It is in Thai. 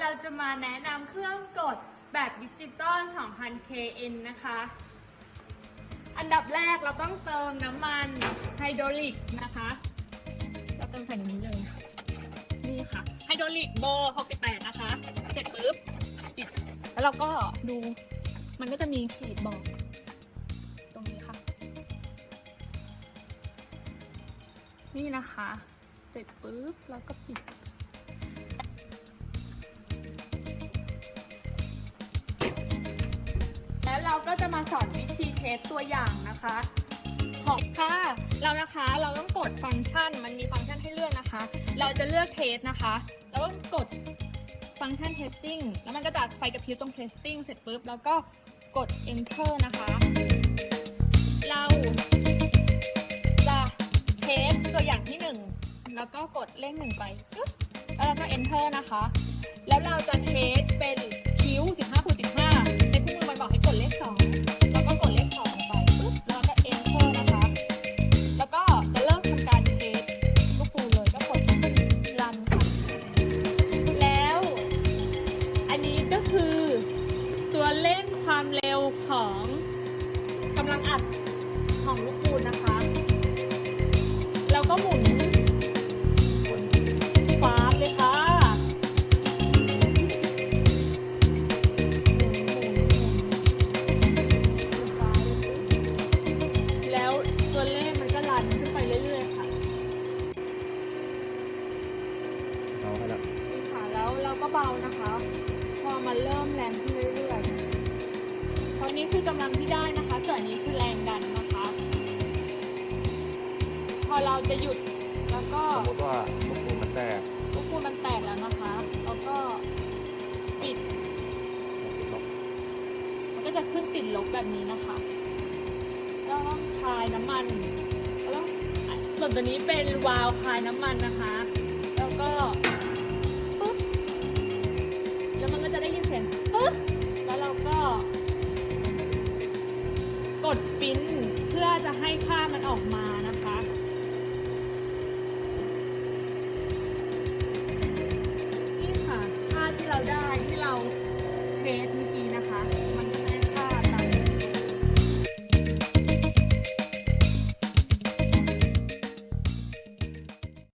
เราจะมาแนะนำเครื่องกดแบบดิจิตอล 2000 kN นะคะ อันดับแรกเราต้องเติมน้ำมันไฮโดรลิกนะคะ เราเติมใส่ในนี้เลยนี่ค่ะไฮโดรลิกโบ 68 นะคะ เสร็จปุ๊บปิดแล้วเราก็ดูมันก็จะมีขีดบอกตรงนี้ค่ะ นี่นะคะ เสร็จปุ๊บแล้วก็ปิด ก็จะมาสอนวิธีเทสตัวอย่างนะคะของค่ะ เรานะคะเราต้องกดฟังก์ชัน มันมีฟังก์ชันให้เลือกนะคะ เราจะเลือกเทสนะคะ แล้วก็กดฟังก์ชัน testing แล้วมันก็จะไฟกระพริบตรง testing เสร็จปุ๊บ แล้วก็กด enter นะคะ เราจะเทสตัวอย่างที่หนึ่งแล้วก็กดเลขหนึ่งไปแล้วเราก็ enter นะคะ แล้วเราจะเทสเป็นคิ้ว ตัวเล่นความเร็วของกำลังอัดของลูกปูนนะคะ แล้วก็หมุนหมุนฟ้าเลยค่ะแล้วตัวเลขมันก็รันขึ้นไปเรื่อยๆค่ะเอาให้ละนี่ค่ะแล้วเราก็เบานะคะ พอมันเริ่มแรงขึ้นเรื่อยๆ นี้คือกำลังที่ได้นะคะ ส่วนนี้คือแรงดันนะคะ พอเราจะหยุดแล้วก็สมมติว่าลูกปูนมันแตกลูกคูณมันแตกแล้วนะคะ แล้วก็ปิดลบมันก็จะขึ้นติดลบแบบนี้นะคะแล้วก็คลายน้ำมันแล้วก็ส่วนตัวนี้เป็นวาล์วคลายน้ำมันนะคะ แล้วก็ กดปิ้นเพื่อจะให้ค่ามันออกมานะคะนี่ค่ะค่าที่เราได้ที่เราเทส